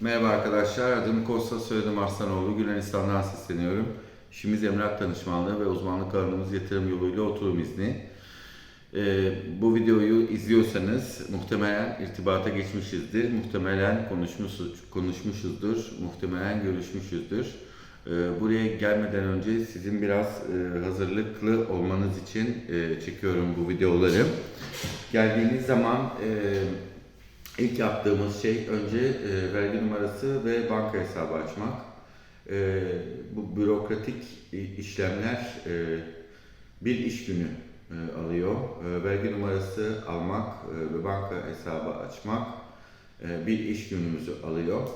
Merhaba arkadaşlar, adım Kosta, soyadım Arslanoğlu. Yunanistan'dan sesleniyorum. İşimiz emlak danışmanlığı ve uzmanlık alanımız yatırım yoluyla oturum izni. Ee, bu videoyu izliyorsanız muhtemelen irtibata geçmişizdir, muhtemelen konuşmuş, konuşmuşuzdur, muhtemelen görüşmüşüzdür. Ee, buraya gelmeden önce sizin biraz e, hazırlıklı olmanız için e, çekiyorum bu videoları. Geldiğiniz zaman e, İlk yaptığımız şey önce e, vergi numarası ve banka hesabı açmak. E, bu bürokratik işlemler e, bir iş günü e, alıyor. E, vergi numarası almak e, ve banka hesabı açmak e, bir iş günümüzü alıyor.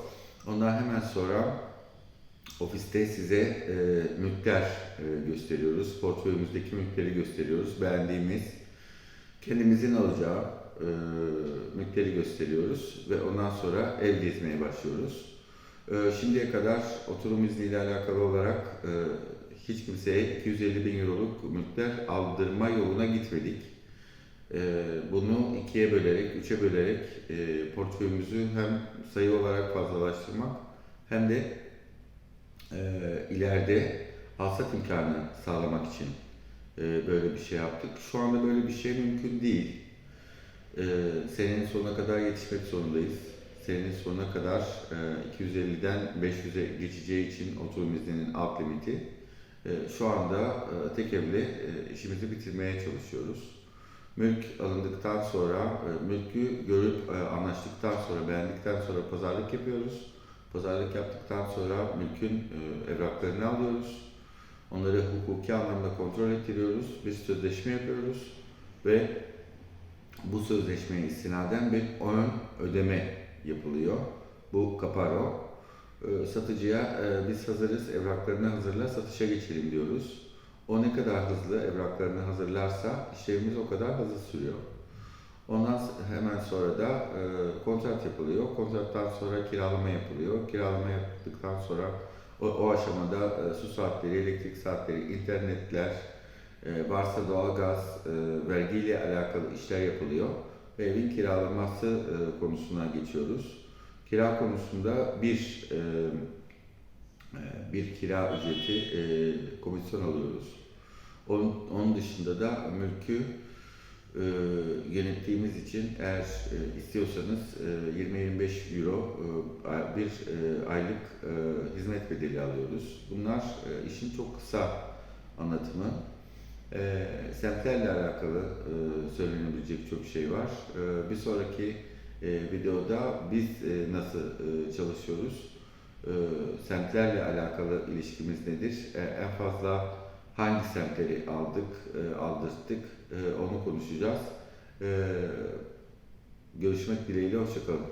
Ondan hemen sonra ofiste size e, mülkler e, gösteriyoruz. Portföyümüzdeki mülkleri gösteriyoruz. Beğendiğimiz, kendimizin alacağı e, gösteriyoruz ve ondan sonra ev gezmeye başlıyoruz. E, şimdiye kadar oturum izniyle alakalı olarak e, hiç kimseye 250 bin euroluk mülkler aldırma yoluna gitmedik. E, bunu ikiye bölerek, üçe bölerek portföyümüzü hem sayı olarak fazlalaştırmak hem de ileride alsat imkanı sağlamak için böyle bir şey yaptık. Şu anda böyle bir şey mümkün değil. Ee, senenin sonuna kadar yetişmek zorundayız. Senenin sonuna kadar e, 250'den 500'e geçeceği için oturum izninin alt limiti. E, şu anda e, tek evle e, işimizi bitirmeye çalışıyoruz. Mülk alındıktan sonra, e, mülkü görüp e, anlaştıktan sonra, beğendikten sonra pazarlık yapıyoruz. Pazarlık yaptıktan sonra mülkün e, evraklarını alıyoruz. Onları hukuki anlamda kontrol ettiriyoruz. Bir sözleşme yapıyoruz ve bu sözleşmeye istinaden bir ön ödeme yapılıyor. Bu kaparo. Ee, Satıcıya e, biz hazırız, evraklarını hazırla, satışa geçelim diyoruz. O ne kadar hızlı evraklarını hazırlarsa işlemimiz o kadar hızlı sürüyor. Ondan hemen sonra da e, kontrat yapılıyor. Kontrattan sonra kiralama yapılıyor. Kiralama yaptıktan sonra o, o aşamada e, su saatleri, elektrik saatleri, internetler, e, varsa doğalgaz, e, vergiyle alakalı işler yapılıyor ve evin kiralanması e, konusuna geçiyoruz. Kira konusunda bir e, e, bir kira ücreti e, komisyon alıyoruz. Onun, dışında da mülkü yönettiğimiz için eğer istiyorsanız e, 20-25 euro bir aylık hizmet bedeli alıyoruz. Bunlar işin çok kısa anlatımı. E, semtlerle alakalı e, söylenebilecek çok şey var. E, bir sonraki e, videoda biz e, nasıl e, çalışıyoruz, e, semtlerle alakalı ilişkimiz nedir, e, en fazla hangi semtleri aldık, e, aldırttık e, onu konuşacağız. E, görüşmek dileğiyle, hoşçakalın.